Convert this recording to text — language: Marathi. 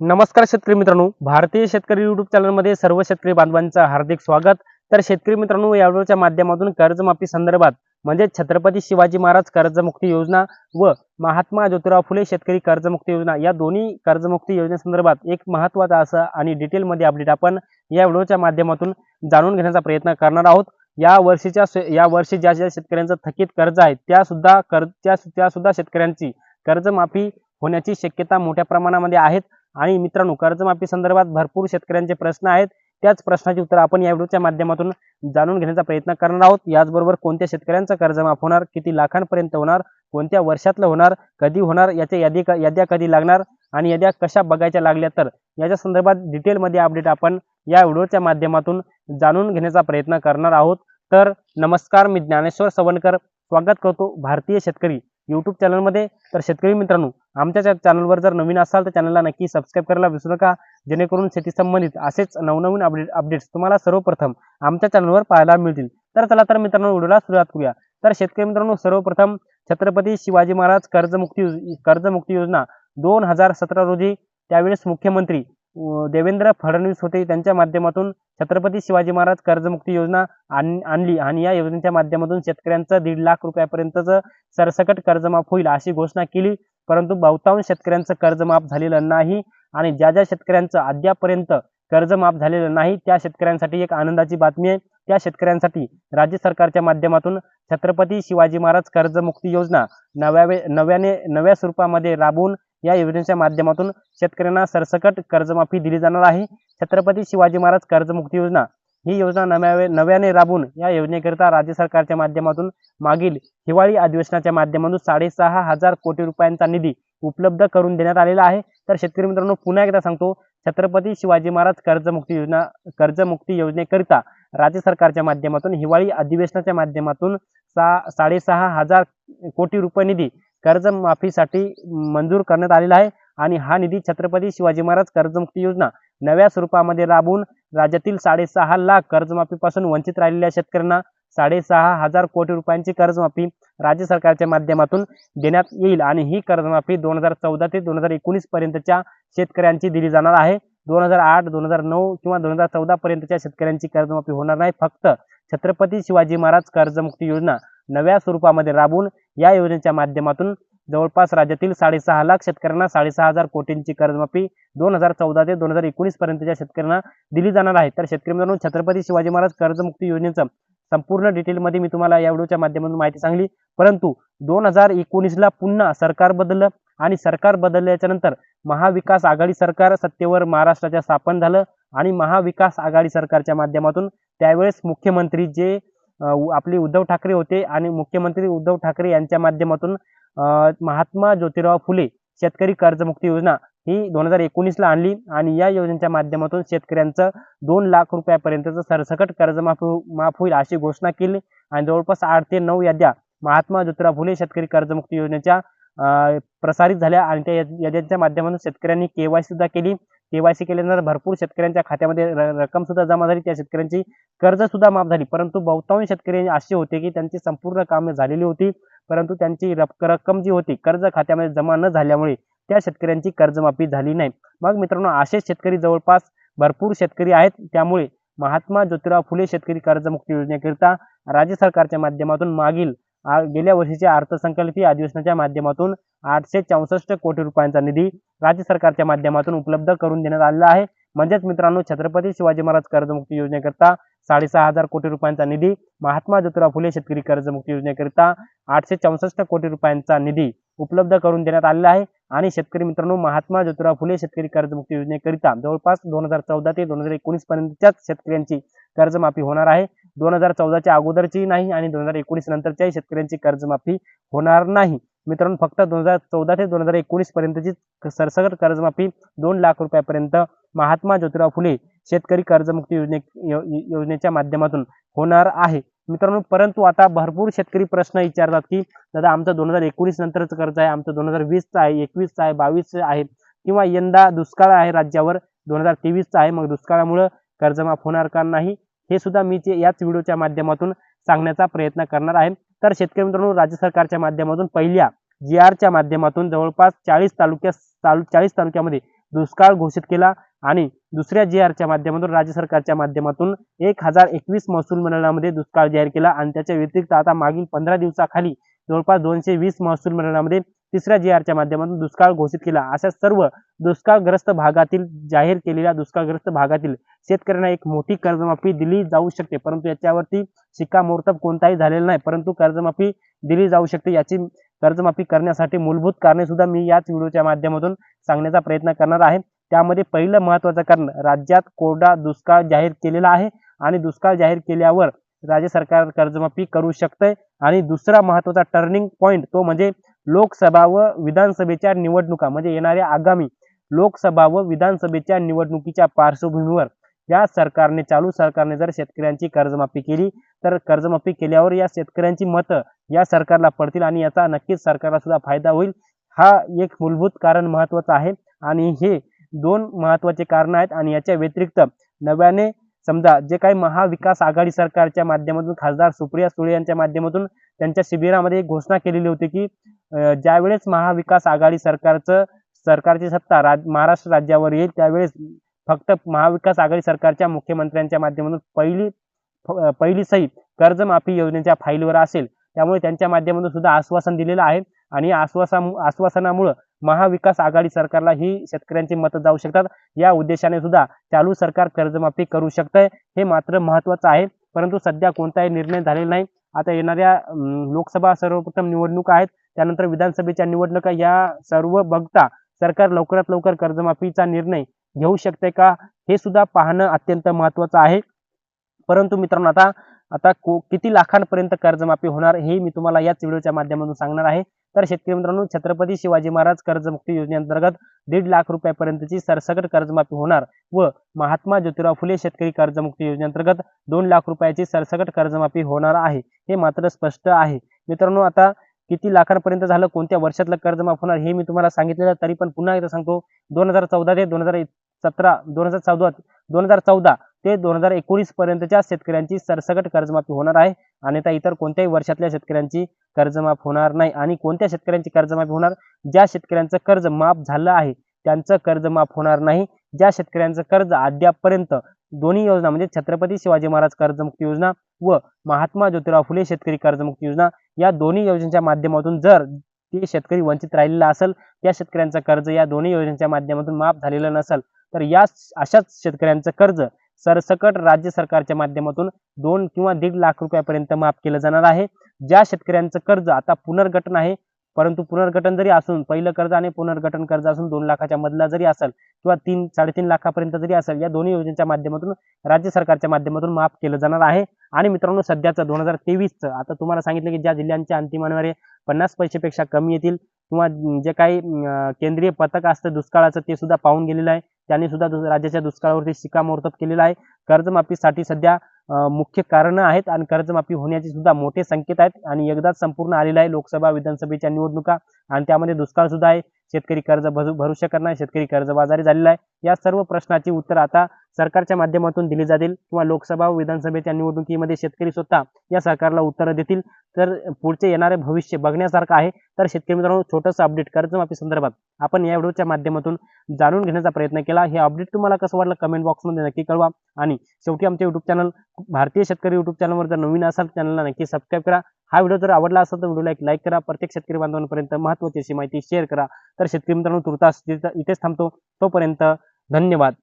नमस्कार शेतकरी मित्रांनो. भारतीय शेतकरी युट्यूब चॅनलमध्ये सर्व शेतकरी बांधवांचं हार्दिक स्वागत. तर शेतकरी मित्रांनो या व्हिडिओच्या माध्यमातून कर्जमाफी संदर्भात म्हणजे छत्रपती शिवाजी महाराज कर्जमुक्ती योजना व महात्मा ज्योतिराव फुले शेतकरी कर्जमुक्ती योजना या दोन्ही कर्जमुक्ती योजनेसंदर्भात एक महत्त्वाचा असा आणि डिटेलमध्ये अपडेट आपण या व्हिडिओच्या माध्यमातून जाणून घेण्याचा प्रयत्न करणार आहोत. या वर्षीच्या या वर्षी ज्या ज्या शेतकऱ्यांचं थकीत कर्ज आहे त्या सुद्धा कर्ज त्यासुद्धा त्या सुद्धा शेतकऱ्यांची कर्जमाफी होण्याची शक्यता मोठ्या प्रमाणामध्ये आहेत. आणि मित्रांनो कर्जमाफी संदर्भात भरपूर शेतकऱ्यांचे प्रश्न आहेत. त्याच प्रश्नाची उत्तर आपण या व्हिडिओच्या माध्यमातून जाणून घेण्याचा प्रयत्न करणार आहोत. याचबरोबर कोणत्या शेतकऱ्यांचं कर्जमाफ होणार किती लाखांपर्यंत होणार कोणत्या वर्षातलं होणार कधी होणार याच्या यादी क- याद्या कधी लागणार आणि याद्या कशा बघायच्या लागल्या तर याच्या संदर्भात डिटेलमध्ये अपडेट आपण या व्हिडिओच्या माध्यमातून जाणून घेण्याचा प्रयत्न करणार आहोत. तर नमस्कार मी ज्ञानेश्वर सवणकर स्वागत करतो भारतीय शेतकरी यूट्यूब चॅनलमध्ये तर शेतकरी मित्रांनो आमच्या चॅनलवर जर नवीन असाल तर चॅनलला नक्की सबस्क्राईब करायला विसरू नका. जेणेकरून शेती संबंधित असेच नवनवीन अपडेट अपडेट्स तुम्हाला सर्वप्रथम आमच्या चॅनलवर पाहायला मिळतील. तर चला तर मित्रांनो व्हिडिओला सुरुवात करूया. तर शेतकरी मित्रांनो सर्वप्रथम छत्रपती शिवाजी महाराज कर्जमुक्ती कर्जमुक्ती योजना दोन हजार सतरा रोजी त्यावेळेस मुख्यमंत्री देवेंद्र फडणवीस होते. त्यांच्या माध्यमातून छत्रपती शिवाजी महाराज कर्जमुक्ती योजना आण- आणली आणि या योजनेच्या माध्यमातून शेतकऱ्यांचं दीड लाख रुपयापर्यंतचं सरसकट कर्जमाफ होईल अशी घोषणा केली. परंतु बहुतांश शेतकऱ्यांचं कर्ज माफ झालेलं नाही आणि ज्या ज्या शेतकऱ्यांचं अद्यापर्यंत कर्ज माफ झालेलं नाही त्या शेतकऱ्यांसाठी एक आनंदाची बातमी आहे. त्या शेतकऱ्यांसाठी राज्य सरकारच्या माध्यमातून छत्रपती शिवाजी महाराज कर्जमुक्ती योजना नव्यावे नव्याने नव्या स्वरूपामध्ये राबवून या योजनेच्या माध्यमातून शेतकऱ्यांना सरसकट कर्जमाफी दिली जाणार आहे. छत्रपती शिवाजी महाराज कर्जमुक्ती योजना ही योजना नव्यावे नव्याने राबून या योजनेकरिता राज्य सरकारच्या माध्यमातून मागील हिवाळी अधिवेशनाच्या माध्यमातून साडेसहा हजार कोटी रुपयांचा निधी उपलब्ध करून देण्यात आलेला आहे. तर शेतकरी मित्रांनो पुन्हा एकदा सांगतो छत्रपती शिवाजी महाराज कर्जमुक्ती योजना कर्जमुक्ती योजनेकरिता राज्य सरकारच्या माध्यमातून हिवाळी अधिवेशनाच्या माध्यमातून सा साडेसहा हजार कोटी रुपये निधी कर्जमाफीसाठी मंजूर करण्यात आलेला आहे. आणि हा निधी छत्रपती शिवाजी महाराज कर्जमुक्ती योजना नव्या स्वरूपामध्ये राबवून राज्यातील साडेसहा लाख कर्जमाफीपासून वंचित राहिलेल्या शेतकऱ्यांना साडेसहा हजार कोटी रुपयांची कर्जमाफी राज्य सरकारच्या माध्यमातून देण्यात येईल आणि ही कर्जमाफी दोन हजार चौदा ते दोन हजार एकोणीस पर्यंतच्या शेतकऱ्यांची दिली जाणार आहे. दोन हजार आठ दोन हजार नऊ किंवा दोन हजार चौदा पर्यंतच्या शेतकऱ्यांची कर्जमाफी होणार नाही. फक्त छत्रपती शिवाजी महाराज कर्जमुक्ती योजना नव्या स्वरूपामध्ये राबवून या योजनेच्या माध्यमातून जवळपास राज्यातील साडेसहा लाख शेतकऱ्यांना साडेसहा हजार कोटींची कर्जमाफी दोन हजार चौदा ते दोन हजार एकोणीस पर्यंतच्या शेतकऱ्यांना दिली जाणार आहे. तर शेतकरी मित्रांनो छत्रपती शिवाजी महाराज कर्जमुक्ती योजनेचं संपूर्ण डिटेलमध्ये मी तुम्हाला या व्हिडिओच्या माध्यमातून माहिती सांगली. परंतु दोन हजार एकोणीसला पुन्हा सरकार बदललं आणि सरकार बदलल्याच्या नंतर महाविकास आघाडी सरकार सत्तेवर महाराष्ट्राच्या स्थापन झालं आणि महाविकास आघाडी सरकारच्या माध्यमातून त्यावेळेस मुख्यमंत्री जे आपले उद्धव ठाकरे होते आणि मुख्यमंत्री उद्धव ठाकरे यांच्या माध्यमातून महात्मा ज्योतिराव फुले शेतकरी कर्जमुक्ती योजना ही दोन हजार एकोणीसला आणली आणि या योजनेच्या माध्यमातून शेतकऱ्यांचं दोन लाख रुपयापर्यंतचं सरसकट कर्जमाफ हो-, माफ होईल अशी घोषणा केली आणि जवळपास आठ ते नऊ याद्या महात्मा ज्योतिराव फुले शेतकरी कर्जमुक्ती योजनेच्या प्रसारित झाल्या आणि त्या याद्यांच्या माध्यमातून शेतकऱ्यांनी केवायसी सुद्धा केली. केवायसी केल्यानंतर भरपूर शेतकऱ्यांच्या खात्यामध्ये र- रक्कम सुद्धा जमा झाली. त्या शेतकऱ्यांची कर्ज सुद्धा माफ झाली. परंतु बहुतांश शेतकरी असे होते की त्यांची संपूर्ण कामे झालेली होती. परंतु त्यांची रक्कम जी होती कर्ज खात्यामध्ये जमा न झाल्यामुळे त्या शेतकऱ्यांची कर्जमाफी झाली नाही. मग मित्रांनो असे शेतकरी जवळपास भरपूर शेतकरी आहेत. त्यामुळे महात्मा ज्योतिराव फुले शेतकरी कर्जमुक्ती योजनेकरिता राज्य सरकारच्या माध्यमातून मागील गेल्या वर्षीच्या अर्थसंकल्पीय अधिवेशनाच्या माध्यमातून आठशे चौसष्ट कोटी रुपयांचा निधी राज्य सरकारच्या माध्यमातून उपलब्ध करून देण्यात आलेला आहे. म्हणजेच मित्रांनो छत्रपती शिवाजी महाराज कर्जमुक्ती योजनेकरिता साडेसहा हजार कोटी रुपयांचा निधी महात्मा ज्योतिराव फुले शेतकरी कर्जमुक्ती योजनेकरिता आठशे चौसष्ट कोटी रुपयांचा निधी उपलब्ध करून देण्यात आलेला आहे. आणि शेतकरी मित्रांनो महात्मा ज्योतिराव फुले शेतकरी कर्जमुक्ती योजनेकरिता जवळपास दोन हजार चौदा ते दोन हजार एकोणीस पर्यंतच्याच शेतकऱ्यांची कर्जमाफी होणार आहे. दोन हजार चौदाच्या अगोदरची नाही आणि दोन हजार एकोणीस नंतरच्याही शेतकऱ्यांची कर्जमाफी होणार नाही. मित्रांनो फक्त दोन हजार चौदा ते दोन हजार एकोणीस पर्यंतची सरसकट कर्जमाफी दोन लाख रुपयापर्यंत महात्मा ज्योतिराव फुले शेतकरी कर्जमुक्ती योजने यो- योजनेच्या माध्यमातून होणार आहे. मित्रांनो परंतु आता भरपूर शेतकरी प्रश्न विचारतात की दादा आमचं दोन हजार एकोणीस नंतरचं कर्ज आहे आमचं दोन हजार वीसचं आहे एकवीसचं आहे बावीसचं आहे किंवा यंदा दुष्काळ आहे राज्यावर दोन हजार तेवीसचा आहे मग दुष्काळामुळं कर्जमाफ होणार का नाही? हे सुद्धा मी याच व्हिडिओच्या माध्यमातून सांगण्याचा प्रयत्न करणार आहे. तर शेतकरी मित्रांनो राज्य सरकारच्या माध्यमातून पहिल्या जी आरच्या माध्यमातून जवळपास चाळीस तालुक्या चालू चाळीस तालुक्यामध्ये दुष्काळ घोषित केला आणि दुसऱ्या जी आरच्या माध्यमातून राज्य सरकारच्या माध्यमातून एक हजार एकवीस महसूल मंडळामध्ये दुष्काळ जाहीर केला आणि त्याच्या व्यतिरिक्त आता मागील पंधरा दिवसाखाली जवळपास दोनशे वीस महसूल मंडळामध्ये तिसऱ्या जी आरच्या माध्यमातून दुष्काळ घोषित केला. अशा सर्व दुष्काळग्रस्त भागातील जाहीर केलेल्या दुष्काळग्रस्त भागातील शेतकऱ्यांना एक मोठी कर्जमाफी दिली जाऊ शकते. परंतु याच्यावरती शिक्कामोर्तब कोणताही झालेला नाही. परंतु कर्जमाफी दिली जाऊ शकते याची कर्जमाफी करण्यासाठी मूलभूत कारणे सुद्धा मी याच व्हिडिओच्या माध्यमातून सांगण्याचा प्रयत्न करणार आहे. त्यामध्ये पहिलं महत्वाचं कारण राज्यात कोरडा दुष्काळ जाहीर केलेला आहे आणि दुष्काळ जाहीर केल्यावर राज्य सरकार कर्जमाफी करू शकते आणि दुसरा महत्त्वाचा टर्निंग पॉइंट तो म्हणजे लोकसभा व विधानसभेच्या निवडणुका म्हणजे येणाऱ्या आगामी लोकसभा व विधानसभेच्या निवडणुकीच्या पार्श्वभूमीवर या सरकारने चालू सरकारने जर शेतकऱ्यांची कर्जमाफी केली तर कर्जमाफी केल्यावर या शेतकऱ्यांची मतं या सरकारला पडतील आणि याचा नक्कीच सरकारला सुद्धा फायदा होईल. हा एक मूलभूत कारण महत्वाचं आहे. आणि हे दोन महत्त्वाचे कारण आहेत. आणि याच्या व्यतिरिक्त नव्याने समजा जे काही महाविकास आघाडी सरकारच्या माध्यमातून खासदार सुप्रिया सुळे यांच्या माध्यमातून त्यांच्या शिबिरामध्ये एक घोषणा केलेली होती की ज्यावेळेस महाविकास आघाडी सरकारचं सरकारची सत्ता राज महाराष्ट्र राज्यावर येईल त्यावेळेस फक्त महाविकास आघाडी सरकारच्या मुख्यमंत्र्यांच्या माध्यमातून पहिली पहिली सही कर्जमाफी योजनेच्या फाईलवर असेल. त्यामुळे त्यांच्या माध्यमातून सुद्धा आश्वासन दिलेलं आहे. आणि आश्वासा आश्वासनामुळं महाविकास आघाडी सरकारला ही शेतकऱ्यांची मतं जाऊ शकतात. या उद्देशाने सुद्धा चालू सरकार कर्जमाफी करू शकतंय. हे मात्र महत्वाचं आहे. परंतु सध्या कोणताही निर्णय झालेला नाही. आता येणाऱ्या लोकसभा सर्वप्रथम निवडणुका आहेत. त्यानंतर विधानसभेच्या निवडणुका या सर्व बघता सरकार लवकरात लवकर कर्जमाफीचा निर्णय घेऊ शकते का? हे सुद्धा पाहणं अत्यंत महत्वाचं आहे. परंतु मित्रांनो आता आता को किती लाखांपर्यंत कर्जमाफी होणार हे मी तुम्हाला याच व्हिडिओच्या माध्यमातून सांगणार आहे. तर शेतकरी मित्रांनो छत्रपती शिवाजी महाराज कर्जमुक्ती योजनेअंतर्गत दीड लाख रुपयापर्यंतची सरसकट कर्जमाफी होणार व महात्मा ज्योतिराव फुले शेतकरी कर्जमुक्ती योजनेअंतर्गत दोन लाख रुपयाची सरसकट कर्जमाफी होणार आहे हे मात्र स्पष्ट आहे. मित्रांनो आता किती लाखांपर्यंत झालं कोणत्या वर्षातलं कर्जमाफ होणार हे मी तुम्हाला सांगितलेलं तरी पण पुन्हा एकदा सांगतो दोन हजार चौदा ते दोन हजार सतरा दोन हजार चौदा दोन हजार चौदा ते दोन हजार एकोणीस पर्यंतच्या शेतकऱ्यांची सरसकट कर्जमाफी होणार आहे. आणि त्या इतर कोणत्याही वर्षातल्या शेतकऱ्यांची कर्जमाफ होणार नाही. आणि कोणत्या शेतकऱ्यांची कर्जमाफी होणार? ज्या शेतकऱ्यांचं कर्ज माफ झालं आहे त्यांचं कर्ज माफ होणार नाही. ज्या शेतकऱ्यांचं कर्ज अद्यापपर्यंत दोन्ही योजना म्हणजे छत्रपती शिवाजी महाराज कर्जमुक्ती योजना व महात्मा ज्योतिराव फुले शेतकरी कर्जमुक्ती योजना या दोन्ही योजनेच्या माध्यमातून जर ते शेतकरी वंचित राहिलेला असेल त्या शेतकऱ्यांचं कर्ज या दोन्ही योजनेच्या माध्यमातून माफ झालेलं नसेल तर या अशाच शेतकऱ्यांचं कर्ज सरसकट राज्य सरकारच्या माध्यमातून दोन किंवा दीड लाख रुपयापर्यंत माफ केलं जाणार आहे. ज्या शेतकऱ्यांचं कर्ज आता पुनर्गठन आहे परंतु पुनर्गठन जरी असून पहिलं कर्ज आणि पुनर्गठन कर्ज असून दोन लाखाच्या मधला जरी असेल किंवा तीन साडेतीन लाखापर्यंत जरी असेल या दोन्ही योजनेच्या माध्यमातून राज्य सरकारच्या माध्यमातून माफ केलं जाणार आहे. आणि मित्रांनो सध्याचं दोन हजार तेवीसचं आता तुम्हाला सांगितलं की ज्या जिल्ह्यांच्या अंतिम अनिवार्य पन्नास पैशापेक्षा कमी येतील किंवा जे काही केंद्रीय पथक असतं दुष्काळाचं ते सुद्धा पाहून गेलेलं आहे. त्यांनी सुद्धा राज्याच्या दुष्काळावरती शिक्कामोर्तब केलेलं आहे. कर्जमाफीसाठी सध्या मुख्य कारणं आहेत आणि कर्जमाफी होण्याचे सुद्धा मोठे संकेत आहेत. आणि एकदाच संपूर्ण आलेला आहे लोकसभा विधानसभेच्या निवडणुका आणि त्यामध्ये दुष्काळ सुद्धा आहे. शेतकरी कर्ज भरू भरू शकत नाही शेतकरी कर्जबाजारी झालेला आहे. या सर्व प्रश्नाची उत्तर आता सरकारच्या माध्यमातून दिली जातील किंवा लोकसभा व विधानसभेच्या निवडणुकीमध्ये शेतकरी स्वतः या सरकारला उत्तरं देतील. तर पुढचे येणारे भविष्य बघण्यासारखं आहे. तर शेतकरी मित्रांनो छोटंसं अपडेट कर्जमाफी संदर्भात. आपण या व्हिडिओच्या माध्यमातून जाणून घेण्याचा प्रयत्न केला. हे अपडेट तुम्हाला कसं वाटलं कमेंट बॉक्समध्ये नक्की कळवा. आणि शेवटी आमचे युट्यूब चॅनल भारतीय शेतकरी युट्यूब चॅनलवर जर नवीन असाल चॅनलला नक्की सबस्क्राईब करा. हा व्हिडिओ जर आवडला असेल तर व्हिडिओला एक लाईक करा प्रत्येक शेतकरी बांधवांपर्यंत महत्त्वाची अशी माहिती शेअर करा. तर शेतकरी मित्रांनो तुर्तास इथेच थांबतो. तोपर्यंत धन्यवाद.